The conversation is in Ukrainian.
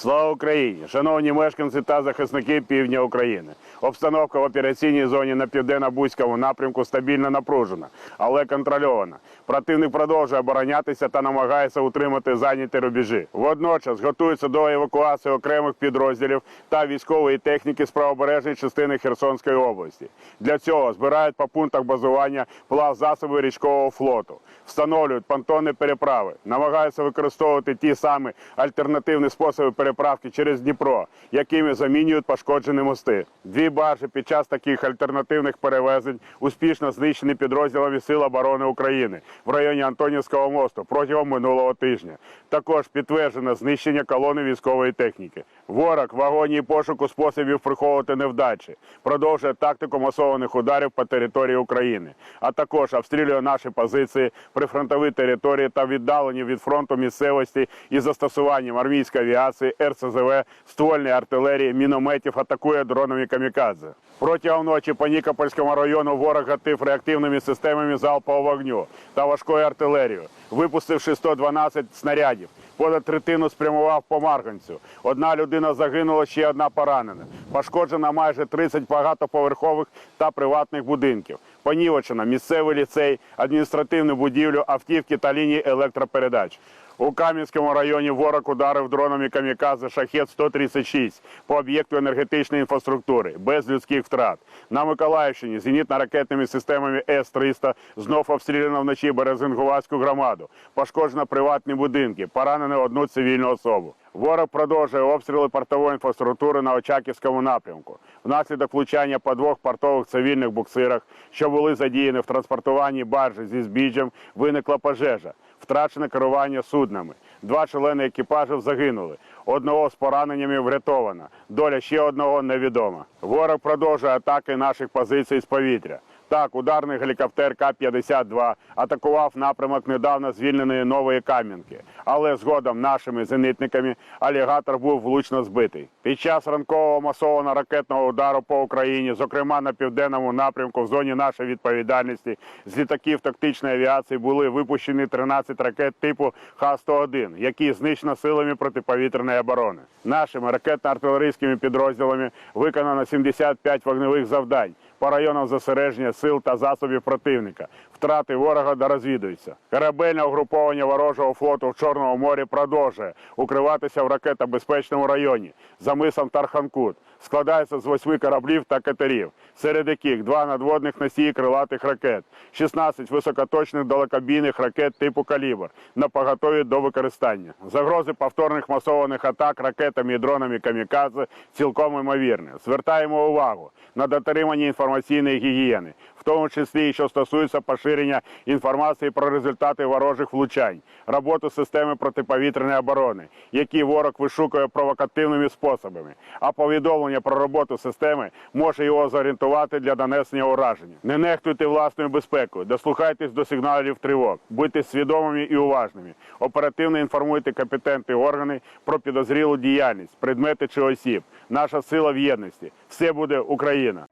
Слава Україні! Шановні мешканці та захисники півдня України. Обстановка в операційній зоні на південно-бузькому напрямку стабільно напружена, але контрольована. Противник продовжує оборонятися та намагається утримати зайняті рубежі. Водночас готується до евакуації окремих підрозділів та військової техніки з правобережної частини Херсонської області. Для цього збирають по пунктах базування плав засоби річкового флоту, встановлюють понтонні переправи, намагаються використовувати ті самі альтернативні способи переправки через Дніпро, якими замінюють пошкоджені мости. Дві баржі під час таких альтернативних перевезень успішно знищені підрозділами Сил оборони України в районі Антонівського мосту протягом минулого тижня. Також підтверджено знищення колони військової техніки. Ворог в агонії пошуку способів приховувати невдачі, продовжує тактику масованих ударів по території України, а також обстрілює наші позиції, прифронтові території та віддалені від фронту місцевості із застосуванням армійської авіації, РСЗВ, ствольної артилерії, мінометів, атакує дронами камікадзе. Протягом ночі по Нікопольському району ворог гатив реактивними системами залпового вогню та важкою артилерією, випустивши 112 снарядів. Понад третину спрямував по Марганцю. Одна людина загинула, ще одна поранена. Пошкоджено майже 30 багатоповерхових та приватних будинків. Понівечено місцевий ліцей, адміністративну будівлю, автівки та лінії електропередач. У Кам'янському районі ворог ударив дронами камікадзе шахет 136 по об'єкту енергетичної інфраструктури без людських втрат. На Миколаївщині зенітно-ракетними системами С-300 знов обстріляно вночі Березингувацьку громаду. Пошкоджено приватні будинки, поранено одну цивільну особу. Ворог продовжує обстріли портової інфраструктури на Очаківському напрямку. Внаслідок влучання по двох портових цивільних буксирах, що були задіяні в транспортуванні баржі зі збіжжям, виникла пожежа. Втрачене керування суднами. Два члени екіпажу загинули. Одного з пораненнями врятовано. Доля ще одного невідома. Ворог продовжує атаки наших позицій з повітря. Так, ударний гелікоптер К-52 атакував напрямок недавно звільненої нової Кам'янки, але згодом нашими зенитниками алігатор був влучно збитий. Під час ранкового масованого ракетного удару по Україні, зокрема на південному напрямку в зоні нашої відповідальності, з літаків тактичної авіації були випущені 13 ракет типу Х-101, які знищено силами протиповітряної оборони. Нашими ракетно-артилерійськими підрозділами виконано 75 вогневих завдань по районам зосередження сил та засобів противника. Втрати ворога дорозвідуються. Корабельне угруповання ворожого флоту в Чорному морі продовжує укриватися в ракетобезпечному районі за мисом Тарханкут. Складається з восьми кораблів та катерів, серед яких два надводних носії крилатих ракет, 16 високоточних далекобійних ракет типу калібр на поготові до використання. Загрози повторних масованих атак ракетами і дронами камікадзе цілком імовірні. Звертаємо увагу на дотримання інформаційної гігієни, тому числі і що стосується поширення інформації про результати ворожих влучань, роботу системи протиповітряної оборони, які ворог вишукує провокативними способами. А повідомлення про роботу системи може його зорієнтувати для нанесення ураження. Не нехтуйте власною безпекою, дослухайтесь до сигналів тривог, будьте свідомими і уважними. Оперативно інформуйте компетентні органи про підозрілу діяльність, предмети чи осіб. Наша сила в єдності. Все буде Україна.